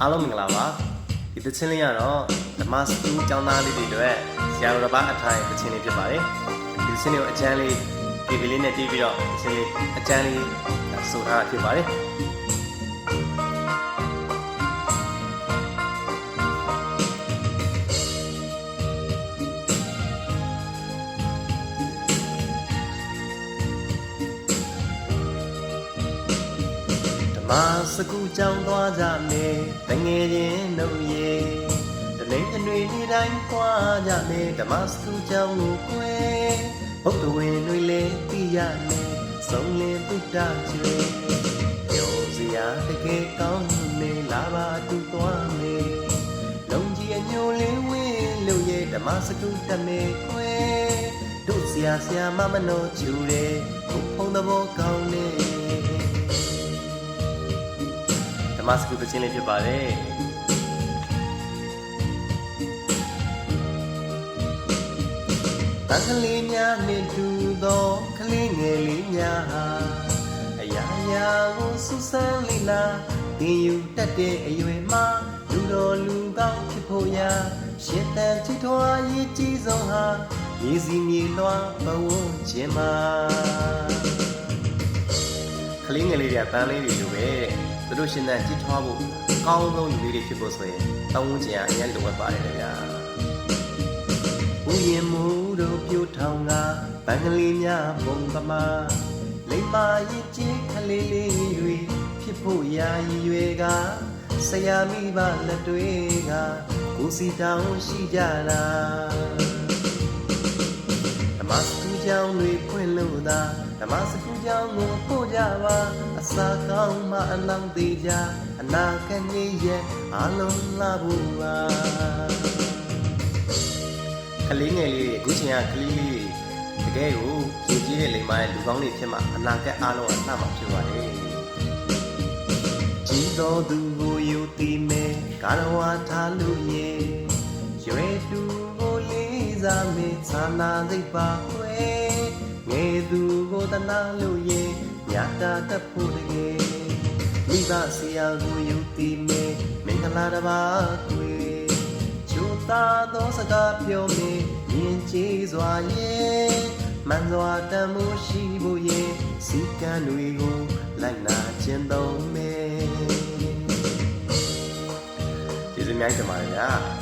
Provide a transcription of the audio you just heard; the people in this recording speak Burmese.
အားလုံးမင်္ဂလာပါဒီသချင်းလေးကတော့ဓမ္မစတူးကျောင်းသားလေးတွေအတွက်ဆရာတော်တစ်ပါးအထိုင်သချင်းလေးဖြစ်ပါတယ်ဒီသချင်းလေးကိုအကျမ်းလေးဒီကလေးနဲ့တီးပြီးတော့သချင်းလေးအကျမ်းလေးဆိုထားတာဖြစ်ပါတယ် ဓမ္မစကူကြောင်းသွားကြမယ်တငယ်ချင်းတို့ရေတနေ့အနှွေနေ့တိုင်းသွားကြမယ်ဓမ္မစကူကြောင်းကိုကွယ်ဘုဒ္ဓဝင်တွေလည်းသိရမယ်ဆုံးလင်းဗုဒ္ဓကျွေပြောစရာတကယ်ကောင်းနေလာပါတူသွားမယ်လုံကြီးအညိုလေးဝင်းလို့ရဲ့ဓမ္မစကူတမယ်ကွယ်တို့ဆရာဆရာမမနောချူတယ်ဘုဖုံသဘောကောင်းနေ မ္မစကူသချင်းလေးဖြစ်ပါတယ်တန်ကလေးများနှင့်တူသောကလေးငယ်လေးများဟာအရာရာကိုစူးစမ်းလိလာသင်ယူတတ်တဲ့အရွယ်မှာလူတော်လူကောင်းဖြစ်ဖို့ရာရှင်းတန်ချီထွားရေးကြည်ဆုံးဟာမြေစီမြေလွှားဘဝခြင်းမှာကလေးငယ်လေးတွေကပန်းလေးတွေလိုပဲ သူတို့ရှင်သန်ကြည့်ထွားဖို့အကောင်းဆုံးလူလေးတွေဖြစ်ဖို့ဆိုရင်တောင်းဝန်းကျင်ကအရင်လိုအပ်ပါတယ်ခင်ဗျာဥယျာဉ်မူတို့ပြိုထောင်ကဘန်ကလေးများပုံကမာလိမ္မာရည်ကြီးကလေးလေးတွေဖြစ်ဖို့ရာရည်ရွယ်ကဆရာမိဘလက်တွေကကိုစီတောင်းရှိကြတာဓမ္မစကူကြောင်းတွေဖွင့်လို့သာ ဓမ္မစကူကြောင်းကိုပို့ကြပါအစာကောင်းမှအလောင်းသေးကြအနာကနေရဲ့အလုံးလာဖို့ပါကလေးငယ်လေးတွေအခုချိန်ကကလေးလေးတွေတကယ်ကိုရည်ကြီးတဲ့လိမ္မာရဲ့လူကောင်းတွေဖြစ်မှအနာကအားလုံးအလှမှာဖြစ်ပါတယ်ကြီးတော်သူကိုယူတည်မယ်ကာရဝါထားလို့ရဲ့ရွယ်တူကိုလေးစားမေသနာသိပ်ပါခွဲငယ်သူ ကိုတနာလို့ရဲ့ညတာတတ်ဖို့တကယ်မိဘဆရာကိုယူတည်မယ်မင်္ဂလာတစ်ပါးခွေကျိုးသာသောစကားပြောမေမြင်ကြည်စွာရဲ့မှန်စွာတန်မှုရှိဖို့ရဲ့စီကံတွေကိုလိုက်နာခြင်းသုံးမယ်ကျေးဇူးများတင်ပါတယ်ဗျာ